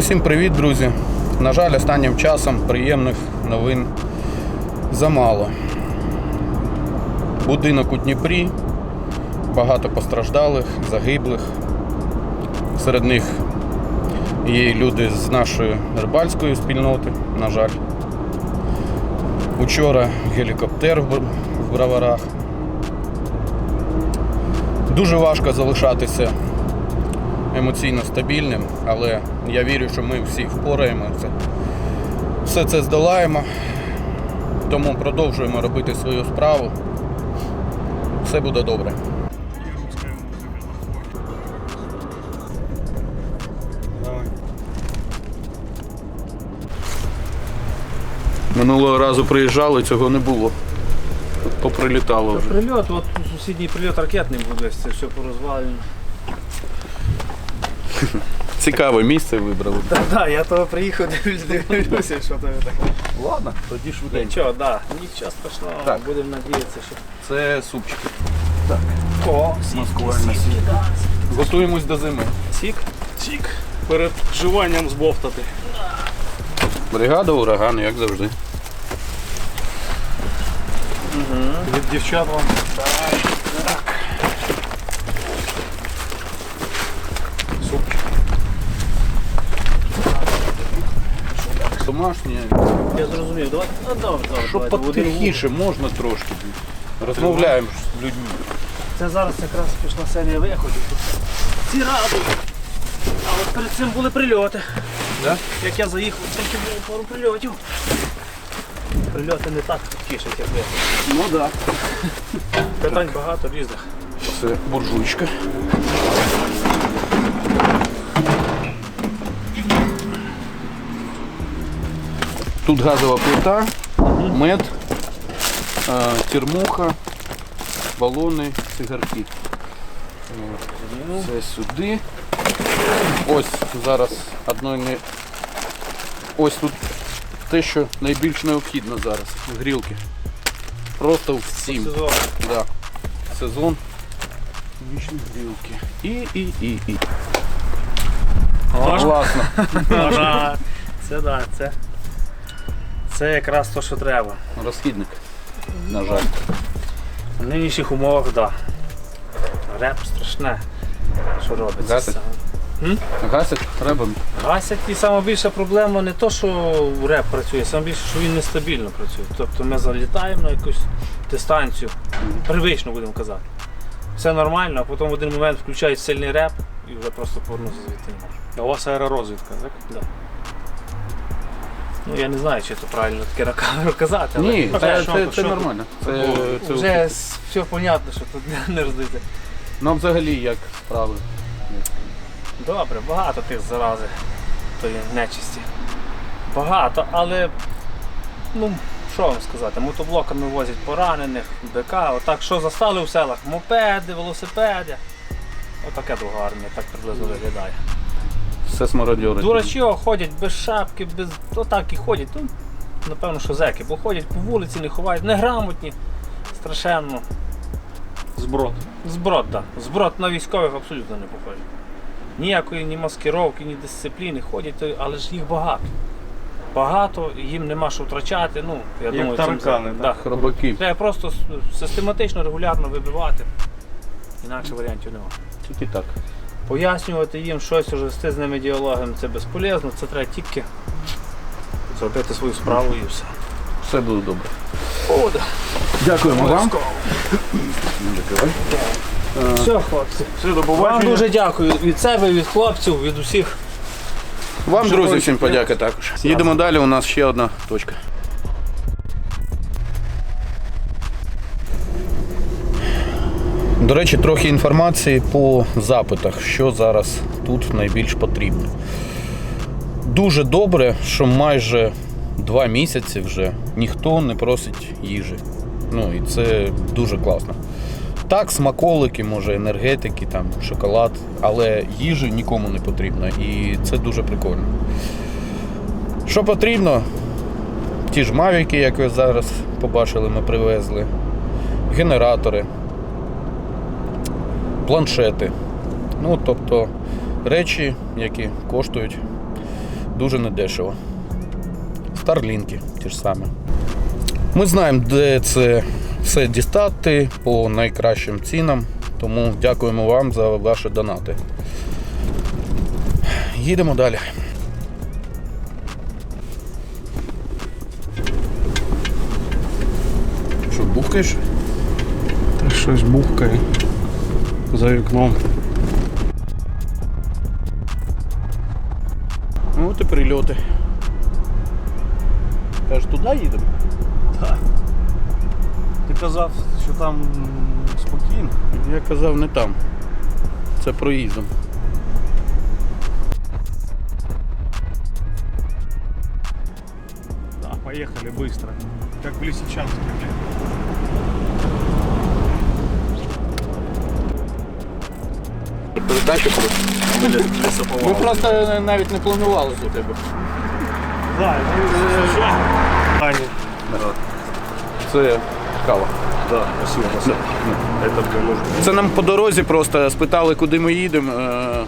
Усім привіт, друзі. На жаль, останнім часом приємних новин замало. Будинок у Дніпрі, багато постраждалих, загиблих. Серед них є люди з нашої рибальської спільноти, на жаль. Учора гелікоптер в Бр- в броварах. Дуже важко залишатися емоційно стабільним, але я вірю, що ми всі впораємося. Все це здолаємо, тому продовжуємо робити свою справу. Все буде добре. Минулого разу приїжджали, цього не було. Поприлітало вже. Прильот, от сусідній прильот ракетний буде, це все порозвалено. Цікаве місце вибрали. Так, так, я того приїхав, дивлюся, що то таке. Ладно, тоді швиденько. Нічого, да, нічого страшного, Так. будемо надіятися, що. Це супчики. О, Маскувальний сік. Готуємось до зими. Сік? Сік. Перед вживанням збовтати. Бригада ураган, як завжди. Від дівчат вам. Домашнє. Я зрозумів, давай. Ну, добре, добре. Щоб давайте, в один потихіше можна трошки. Розмовляємо з людьми. Це зараз якраз пішла серія виходів. Ці радують. А от перед цим були прильоти. Да? Як я заїхав, тільки було пару прильотів. Прильоти не так тішать, як ви. Ну так. Да. Питань багато різних. Це буржуйчка. Тут газова плита, мед, термуха, балони, цигарки. Це сюди. Ось зараз одної не. Ось тут те, що найбільш необхідно зараз. Грілки. Просто всім. Сезон. Да. Сезон. Вічні грілки. І, і, і, і. Класно. Це да, це. Це якраз то, що треба. Розхідник. На жаль. В нинішніх умовах, так. Да. Реп страшне. Що робиться? Гасить? М? Гасять треба. Гасять і саме більша проблема не то, що реп працює, саме більше, що він нестабільно працює. Тобто ми залітаємо на якусь дистанцію, привично будемо казати. Все нормально, а потім в один момент включають сильний реп і вже просто повернутися звідти не. А у вас аеророзвідка, так? Да. Ну я не знаю, чи це правильно таке казати, але Ні, це, це, це нормально. Це, це вже все понятно, що тут не- роздити. Ну, взагалі, як справи. Добре, багато тих зарази тої нечисті. Багато, але ну, що вам сказати, мотоблоками возять поранених, БК, отак що застали в селах? Мопеди, велосипеди. Отаке друга армія, так приблизно виглядає. Все смародьори. Дурачі ходять без шапки, без. Отак і ходять. Ну, напевно, що зеки, бо ходять по вулиці, не ховають, неграмотні, страшенно. Зброд. Зброд, так. Зброд на військових абсолютно не похожий. Ніякої ні маскировки, ні дисципліни ходять, але ж їх багато. Багато, їм нема що втрачати. Ну, я Як думаю, цим таракани, так? да. Хробаки. Треба просто систематично, регулярно вибивати. Інакше варіантів немає. Тільки так. Пояснювати їм щось, вести з ними діалогом це безполезно, це треба тільки зробити свою справу і все. Все буде добре. О, Дякуємо вам. Все, хлопці. Все, до Вам побачення. дуже дякую від себе, від хлопців, від усіх. Вам, друзі, всім подяка також. Їдемо далі, у нас ще одна точка. До речі, трохи інформації по запитах, що зараз тут найбільш потрібно. Дуже добре, що майже два місяці вже ніхто не просить їжі. Ну і це дуже класно. Так, смаколики, може, енергетики, там, шоколад, але їжі нікому не потрібно. І це дуже прикольно. Що потрібно? Ті ж мавіки, як ви зараз побачили, ми привезли, генератори, планшети. Ну, тобто речі, які коштують дуже недешево. Старлінки ті ж самі. Ми знаємо, де це все дістати по найкращим цінам, тому дякуємо вам за ваші донати. Їдемо далі. Що, бухкаєш? Та щось бухкає за вікном. Ну, от і прильоти. Каже, туди їдемо? Ти казав, що там спокійно. Я казав не там. Це проїздом. Да, поехали быстро. Как в Лисичанске, блин. Передача просто. Ми просто навіть не планували за тебе. Це кава. Да, спасибо, спасибо. Это мне нужно. Це нам по дорозі просто спитали, куди ми їдемо. Е,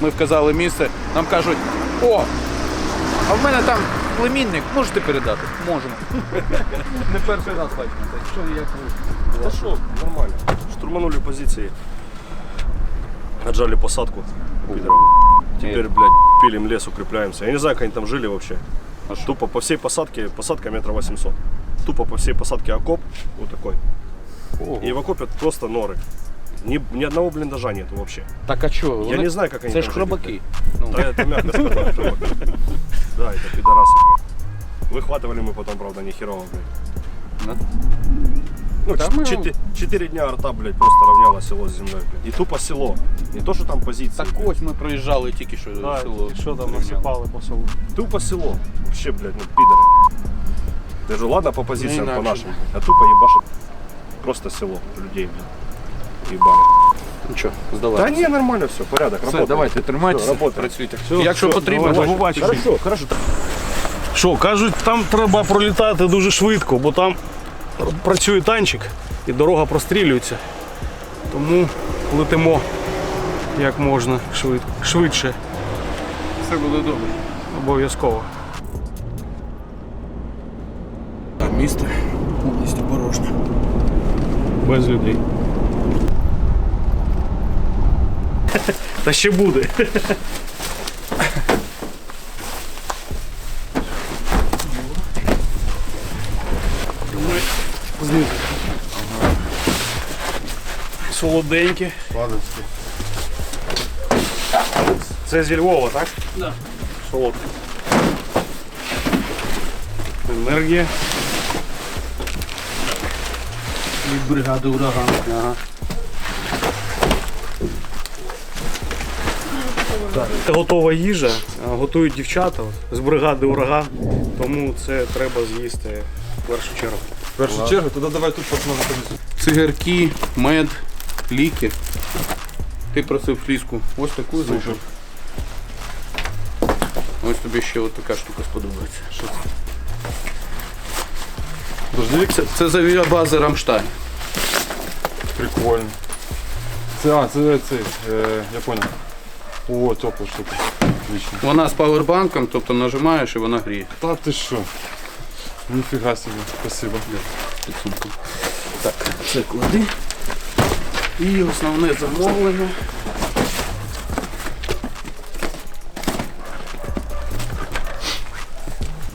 Ми вказали місце. Нам кажуть, о, а в мене там племінник, можете передати? Можемо. Не перший раз бачимо. Що як ви? Да что, нормально. Штурманули позиции. Отжали посадку. пидорам. Теперь, блядь, пилим лес, укрепляемся. Я не знаю, как они там жили вообще. Тупо по всей посадке, посадка метра 800. Тупо по всей посадке окоп, вот такой. И в окопе просто норы. Ни, ни одного блиндажа нету вообще. Так а що? Я не знаю, как они Це ж там жили, хробаки. Да, это мягко сказано. чувак. Да, это пидорасы, блядь. Выхватывали мы потом, правда, не херово, блядь. Ну, Да ч- мы- четы- четыре дня арта, блядь, просто равняла село с землей, блядь. И тупо село. Не то, что там позиции. Так блядь. ось ми проїжджали тільки що Да, село. і що там Рівняно. насипали по селу? Тупо село. Вообще, блядь, ну пидоры. Я же ладно по позициям, Не по иначе. нашим. А тупо ебашат просто село людей, блядь. Ебали. Нічого, Да здавай. не, нормально все, порядок, Все, работаем. давайте, тримайтеся, Все, работаємо. працюйте. Все, Якщо все, потрібно, давай, бачите. побачимо. Хорошо, хорошо. Що, кажуть, там треба пролітати дуже швидко, бо там працює танчик і дорога прострілюється. Тому летимо як можна швидко. швидше, все буде добре. обов'язково. Місто повністю порожнє. Без людей. Та ще буде. Солоденькі. Це зі Львова, так? Да. Солодке. Енергія. Від бригади ураган. Ага. Це готова їжа, готують дівчата з бригади ураган, тому це треба з'їсти в першу чергу. В першу чергу, тоді давай тут посмотримо. Цигарки, мед, ліки. Ти просив фліску. Ось таку знайшов. Ось тобі ще от така штука сподобається. Що це? Дождевик, Це, це з авіабази Рамштайн. прикольно. Це, а, це, це, е, я понял. О, тепла штука. Отлично. Вона з павербанком, тобто нажимаєш і вона гріє. Та ти що? Ніфіга собі, спасибо. підсумку. Так, це клади. І основне замовлення.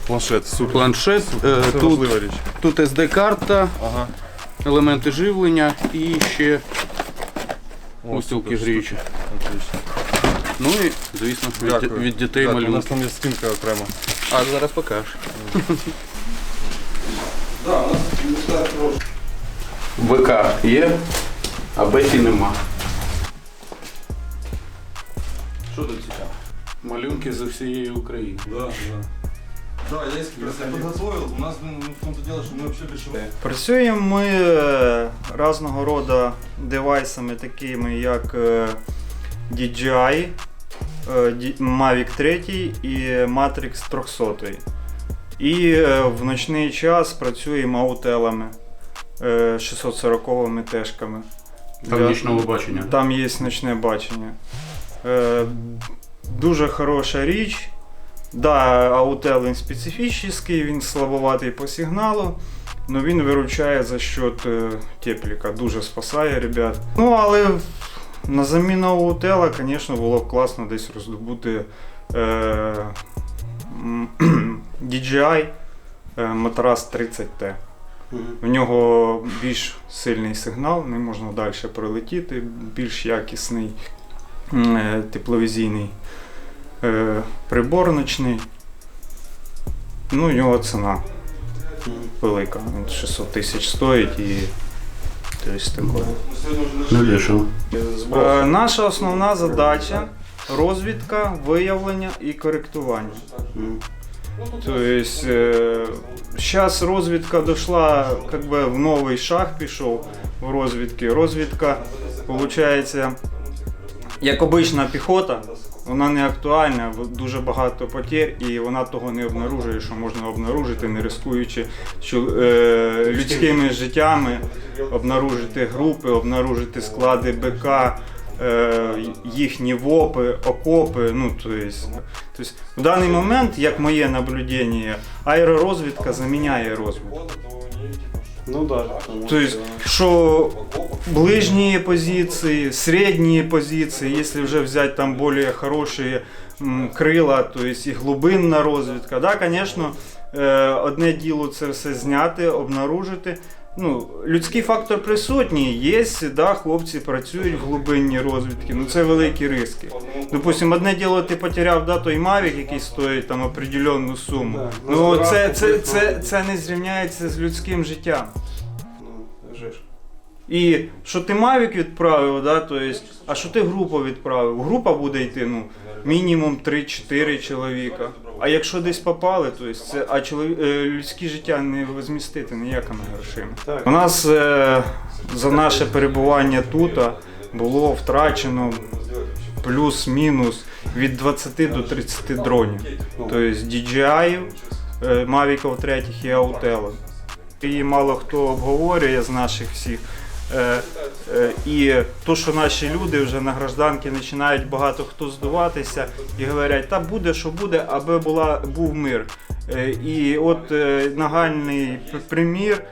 Планшет, супер. Планшет. Е, Це тут, важлива річ. тут SD-карта, Ага. елементи живлення і ще О, устілки супер, гріючі. супер. Отлично. Ну і, звісно, від, Дякую. від дітей Дякую. У нас малюнки. там є скинка окремо. А зараз покажеш. ВК є, а Беті нема. Що тут цікаво? Малюнки з усієї України. Да, да. Да, я если подготовил, у нас ну, в том-то дело, что мы вообще без. Працюємо ми е, різного роду девайсами, такими як е, DJI, е, Ді- Mavic 3 і Matrix 300. І е, в ночний час працюємо аутелами е, 640 тежками. Там Для- нічного бачення. Там є ночне бачення. Е, дуже хороша річ. Да, аутел він специфічний, він слабоватий по сигналу, але він виручає за счет е, тепліка, дуже спасає ребят. Ну, але на заміну аутела, звісно, було б класно десь роздобути е, DJI матрас 30T. У нього більш сильний сигнал, не можна далі пролетіти, більш якісний е, тепловізійний е, прибор ночний. Ну, у нього ціна велика. 600 тисяч стоїть і тобто, таке. Е, Наша основна задача розвідка, виявлення і коректування. Тобто, зараз розвідка дійшла, как би, в новий шаг пішов в розвідки. Розвідка, виходить, як обична піхота, вона не актуальна, дуже багато потерь, і вона того не обнаружує, що можна обнаружити, не рискуючи що, е, людськими життями, обнаружити групи, обнаружити склади БК, їхні ВОПи, окопи. Ну, то есть, то есть, в даний момент, як моє наблюдення, аеророзвідка заміняє розвідку. Ну да. Тобто, що ближние позиции, средние позиции, если вже взять там более хорошие м, крила, то есть і глибинна розвідка. Да, звісно, е, одне діло це все зняти, обнаружити. Ну, людський фактор присутній, є, да, хлопці працюють в глибинні розвідки, ну це великі риски. Допустим, одне діло ти потеряв да, той Mavic, який стоїть там определенну суму. Ну це, це, це, це, це не зрівняється з людським життям. Ну, вже ж. І що ти Mavic відправив, да, то есть, а що ти групу відправив? Група буде йти ну, мінімум 3-4 чоловіка. А якщо десь попали, то есть, це, а чолові... е, людське життя не возмістити ніякими грошима. У нас е, за наше перебування тут було втрачено плюс-мінус від 20 до 30 дронів. Тобто DJI, е, Mavic 3 і Autel. Її мало хто обговорює з наших всіх. Е, е, І то, що наші люди вже на гражданки починають багато хто здуватися і говорять, та буде, що буде, аби була, був мир. Е, І от нагальний примір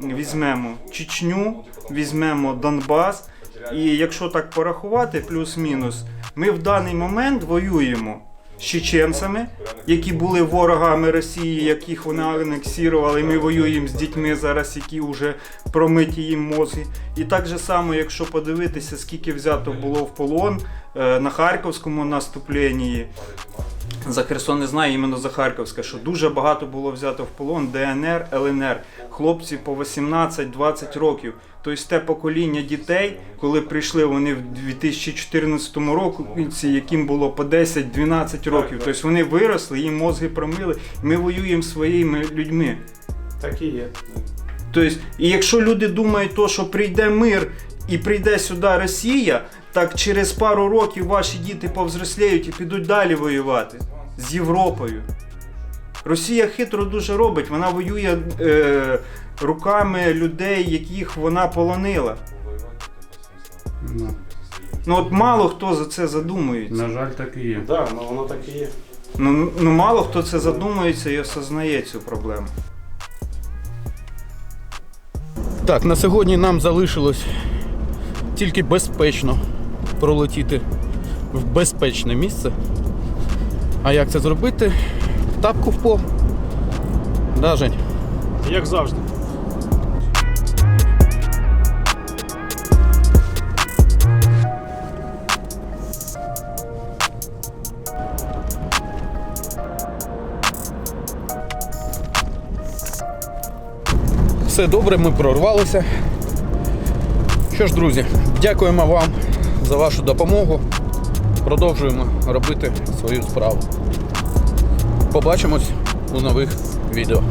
візьмемо Чечню, візьмемо Донбас. І якщо так порахувати, плюс-мінус, ми в даний момент воюємо з чеченцями, які були ворогами Росії, яких вони і Ми воюємо з дітьми зараз, які вже промиті їм мозги. І так же само, якщо подивитися, скільки взято було в полон е, на харківському наступленні. За Херсон не знаю, іменно за Харківське, що дуже багато було взято в полон ДНР, ЛНР. Хлопці по 18-20 років. Тобто те покоління дітей, коли прийшли вони в 2014 році, яким було по 10-12 років. Тобто вони виросли, їм мозги промили. Ми воюємо своїми людьми. Так і є. Тобто, і якщо люди думають, то, що прийде мир і прийде сюди Росія, так через пару років ваші діти повзросліють і підуть далі воювати з Європою. Росія хитро дуже робить, вона воює е, руками людей, яких вона полонила. Ну от мало хто за це задумується. На жаль, так і є. Да, ну воно так і є. Ну, ну мало хто це задумується і осознає цю проблему. Так, на сьогодні нам залишилось тільки безпечно пролетіти в безпечне місце. А як це зробити? Тапку в пол. Да, Жень? Як завжди. Все добре, ми прорвалися. Що ж, друзі, дякуємо вам за вашу допомогу. Продовжуємо робити свою справу. Побачимось у нових відео.